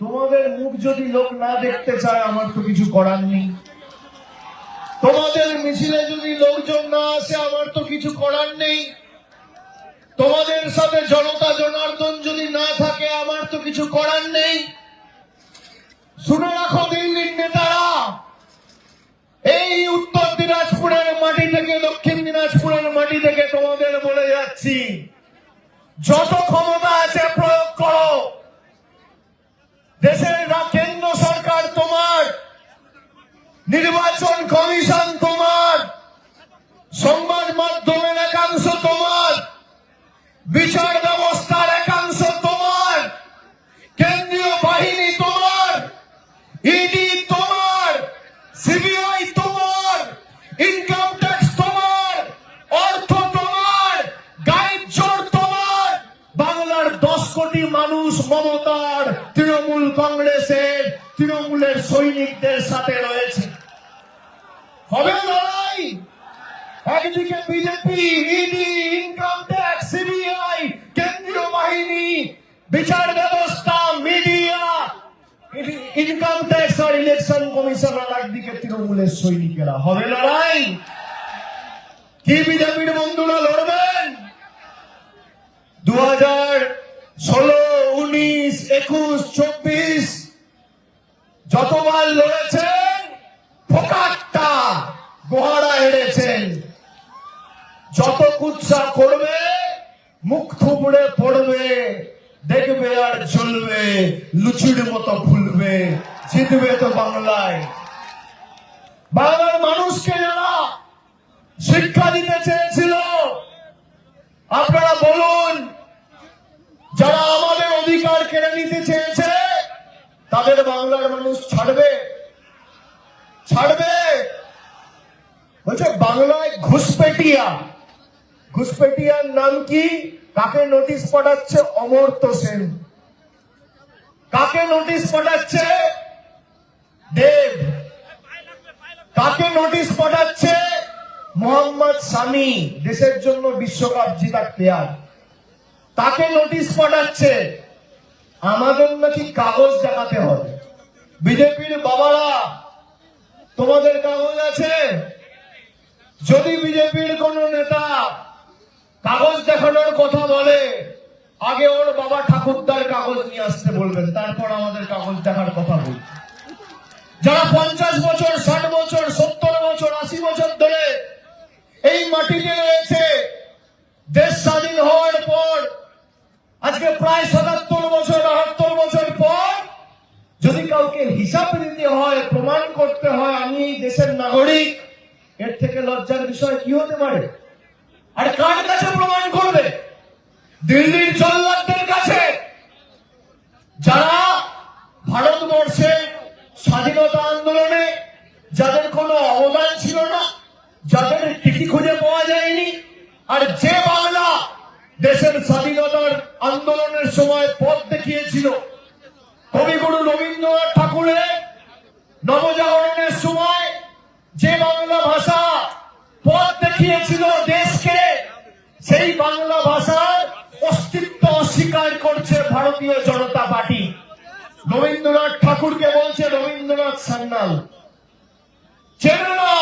তোমাদের মুখ যদি লোক না দেখতে চায়, আমার তো কিছু করার নেই। তোমাদের মিছিলে যদি লোকজন না আসে, আমার তো কিছু করার নেই। তোমাদের সাথে জনতা জনার্দন যদি না থাকে, আমার তো কিছু করার নেই। শুনে রাখো দিল্লির নেতারা, এই উত্তর দিনাজপুরের মাটি থেকে, দক্ষিণ দিনাজপুরের মাটি থেকে তোমাদের বলে যাচ্ছি, যত ক্ষমতা আছে প্রয়োগ করো। দেশের কেন্দ্র সরকার তোমার। নির্বাচন কমিশন তোমার। সংবাদ মাধ্যমের একাংশ তোমার। বিচার ব্যবস্থার একাংশ তোমার। কেন্দ্রীয় বাহিনী তোমার। ইডি তোমার। সিবিআই তোমার। ইনকাম ট্যাক্স তোমার। অর্থ তোমার। গাইড জোর তোমার। বাংলার দশ কোটি মানুষ মমতার তৃণমূল কংগ্রেসের তৃণমূলের সৈনিকদের সাথে রয়েছে। হবে লড়াই? একদিকে BJP, ED income tax CBI কেন্দ্রীয় বাহিনী, বিচার ব্যবস্থা, মিডিয়া ইনকাম ট্যাক্স আর ইলেকশন কমিশন একদিকে তৃণমূলের সৈনিকেরা। হবে লড়াই? কি বিজেপির যতবার লড়েছেন, ফোকাট্টা গোহারা হেরেছেন। যত কুৎসা করবে, মুখ থুবড়ে পড়বে, দেখবে আর চলবে লুচির মতো ফুলবে, জিতবে তো বাংলায়। বাংলার মানুষকে যারা শিক্ষা দিতে চেয়েছিল, আপনারা তাদের বাংলার মানুষ ছাড়বে? ছাড়বে? বলছে, বাংলায় ঘুষপেটিয়া। ঘুষপেটিয়ার নাম কি? কাকে নোটিশ পাঠাচ্ছে? অমর্ত্য সেন। কাকে নোটিশ পাঠাচ্ছে? দেব। কাকে নোটিশ পাঠাচ্ছে? মোহাম্মদ সামি দেশের জন্য বিশ্বকাপ জিতা প্লেয়ার তাকে নোটিশ পাঠাচ্ছে? আমাদের নাকি কাগজ দেখাতে হবে। বিজেপির বাবারা, তোমাদের কাগজ আছে? যদি বিজেপির কোন নেতা কাগজ দেখানোর কথা বলে, আগে ওর বাবা ঠাকুরদার কাগজ নিয়ে আসতে বলবেন, তারপর আমাদের কাগজ দেখার কথা বলবেন যারা পঞ্চাশ বছর, ষাট বছর, সত্তর বছর, আশি বছর ধরে এই মাটিতে রয়েছে, দেশ স্বাধীন হওয়ার পর, আজকে প্রায় সাতাত্তর বছর কাউকে হিসাব দিতে হয়, প্রমাণ করতে হয়, আমি দেশের নাগরিক, এর থেকে লজ্জার বিষয় কি হতে পারে? আর কার কাছে প্রমাণ করবে? দিল্লির জল্লাদদের কাছে। যারা ভারতবর্ষের স্বাধীনতা আন্দোলনে যাদের কোনো অবদান ছিল না, যাদের টিকি খুঁজে পাওয়া যায়নি, আর যে বাংলা দেশের স্বাধীনতার আন্দোলনের সময় পথ দেখিয়েছিল কবিগুরু রবীন্দ্রনাথ ঠাকুরের নবজাগরণের সময় যে বাংলা ভাষা পথ দেখিয়েছিল দেশকে, সেই বাংলা ভাষার অস্তিত্ব অস্বীকার করছে ভারতীয় জনতা পার্টি। রবীন্দ্রনাথ ঠাকুরকে বলছে রবীন্দ্রনাথ সান্যাল। চেনে না